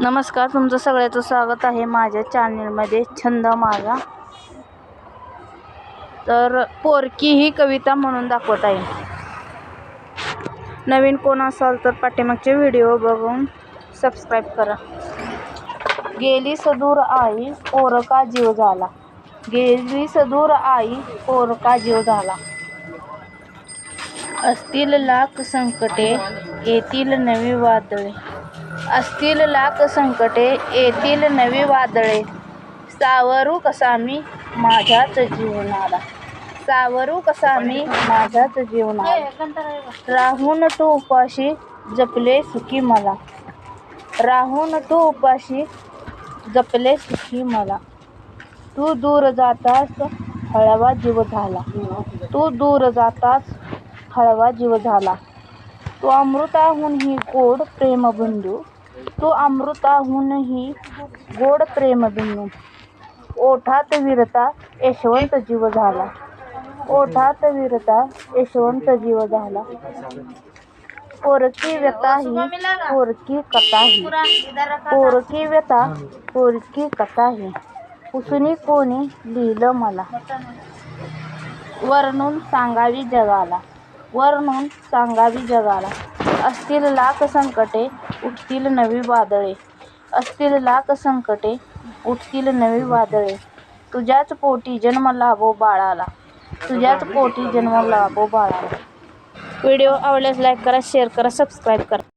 नमस्कार तुमचं सगळ्याचं स्वागत आहे माझ्या चॅनलमध्ये छंद माझा. तर पोरकी ही कविता म्हणून दाखवत आहे. नवीन कोण असाल तर पाठीमागचे व्हिडिओ बघून सबस्क्राईब करा. गेली सदूर आई पोरका जीव झाला. गेली सदूर आई पोरका जीव झाला. असतील लाख संकटे येतील नवी वादळे. असतील लाख संकटे येतील नवी वादळे. सावरू कसा मी माझ्याच जीवनाला. सावरू कसा मी माझ्याच जीवनाला. राहून तू उपाशी जपले सुखी मला. राहून तू उपाशी जपले सुखी मला. तू दूर जातास हळवा जीव झाला. तू दूर जातास हळवा जीव झाला. तो अमृताहूनही गोड प्रेमबिंदू तो अमृताहूनही गोड प्रेमबिंदू ओठात वीरता यशवंत जीव झाला. ओठात वीरता यशवंत जीव झाला. पोरकी व्यथा ही पोरकी कथा ही. पोरकी व्यथा पोरकी कथा ही. पुसणी कोणी लिहिलं मला? वर्णून सांगावी जगाला. वर्णून सांगावी जगाला. असतील लाख संकटे उठतील नवी वादळे. असतील लाख संकटे उठतील नवी वादळे. तुझ्याच पोटी जन्म लाभो बाळाला. तुझ्याच पोटी जन्म लाभो बाळाला. व्हिडिओ आवडल्यास लाईक करा शेअर करा सबस्क्राईब करा.